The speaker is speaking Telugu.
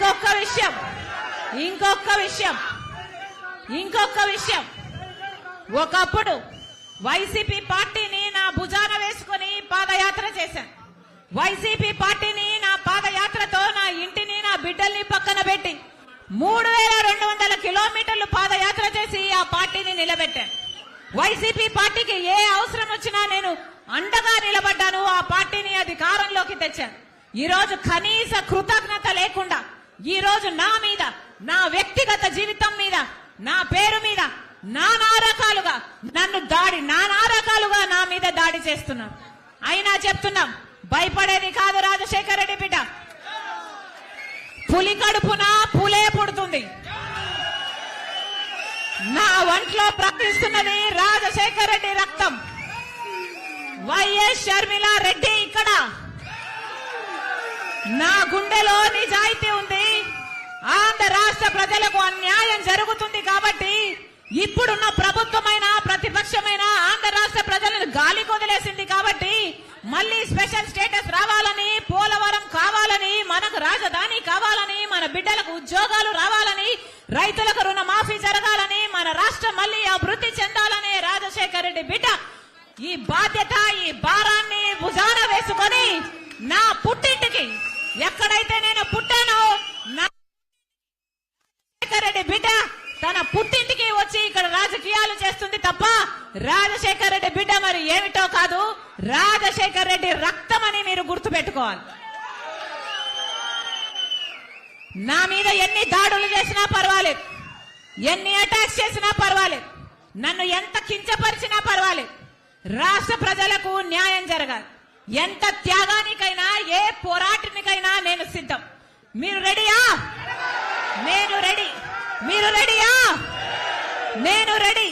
ఇంకొక విషయం. ఇంకొక విషయం. ఒకప్పుడు వైసీపీ పార్టీని నా భుజాన వేసుకుని పాదయాత్ర చేశాను. వైసీపీ పార్టీని నా పాదయాత్రతో నా ఇంటిని నా బిడ్డల్ని పక్కన పెట్టి మూడు వేల రెండు వందల కిలోమీటర్లు పాదయాత్ర చేసి ఆ పార్టీని నిలబెట్టాను. వైసీపీ పార్టీకి ఏ అవసరం వచ్చినా నేను అండగా నిలబడ్డాను. ఆ పార్టీని అధికారంలోకి తెచ్చాను. ఈరోజు కనీస కృత ఈ రోజు నా మీద నా వ్యక్తిగత జీవితం మీద నా పేరు మీద నానా రకాలుగా నన్ను దాడి నానా రకాలుగా నా మీద దాడి చేస్తున్నారు అయినా చెప్తున్నాం భయపడేది కాదు రాజశేఖర రెడ్డి బిడ్డ. పులి కడుపున పులే పుడుతుంది. నా ఒంట్లో ప్రకటిస్తున్నది రాజశేఖర రెడ్డి రక్తం. వైఎస్ షర్మిల రెడ్డి ఇక్కడ. నా గుండెలో నిజాయితీ ఉంది. ఆంధ్ర రాష్ట్ర ప్రజలకు అన్యాయం జరుగుతుంది కాబట్టి ఇప్పుడున్న ప్రభుత్వమైన ప్రతిపక్షమైన ఆంధ్ర రాష్ట్ర ప్రజలను గాలి కొదిలేసింది కాబట్టి మళ్ళీ స్పెషల్ స్టేటస్ రావాలని పోలవరం కావాలని మనకు రాజధాని కావాలని మన బిడ్డలకు ఉద్యోగాలు రావాలని రైతులకు రుణమాఫీ జరగాలని మన రాష్ట్రం మళ్ళీ అభివృద్ధి చెందాలనే రాజశేఖర రెడ్డి బిడ్డ ఈ బాధ్యత ఈ భారాన్ని భుజాన వేసుకొని నా పుట్టింటికి ఎక్కడైతే నేను పుట్టాను రెడ్డి బిడ్డ. తన పుట్టింటికి వచ్చి ఇక్కడ రాజకీయాలు చేస్తుంది తప్ప రాజశేఖర రెడ్డి బిడ్డ మరి ఏమిటో కాదు. రాజశేఖర రెడ్డి రక్తం అని మీరు గుర్తుపెట్టుకోవాలి. నా మీద ఎన్ని దాడులు చేసినా పర్వాలేదు. ఎన్ని అటాక్స్ చేసినా పర్వాలేదు. నన్ను ఎంత కించపరిచినా పర్వాలేదు. రాష్ట్ర ప్రజలకు న్యాయం జరగాలి. ఎంత త్యాగానికైనా ఏ పోరాటానికైనా నేను సిద్ధం. మీరు రెడీయా? రెడీ మీరు రెడీయా? నేను రెడీ.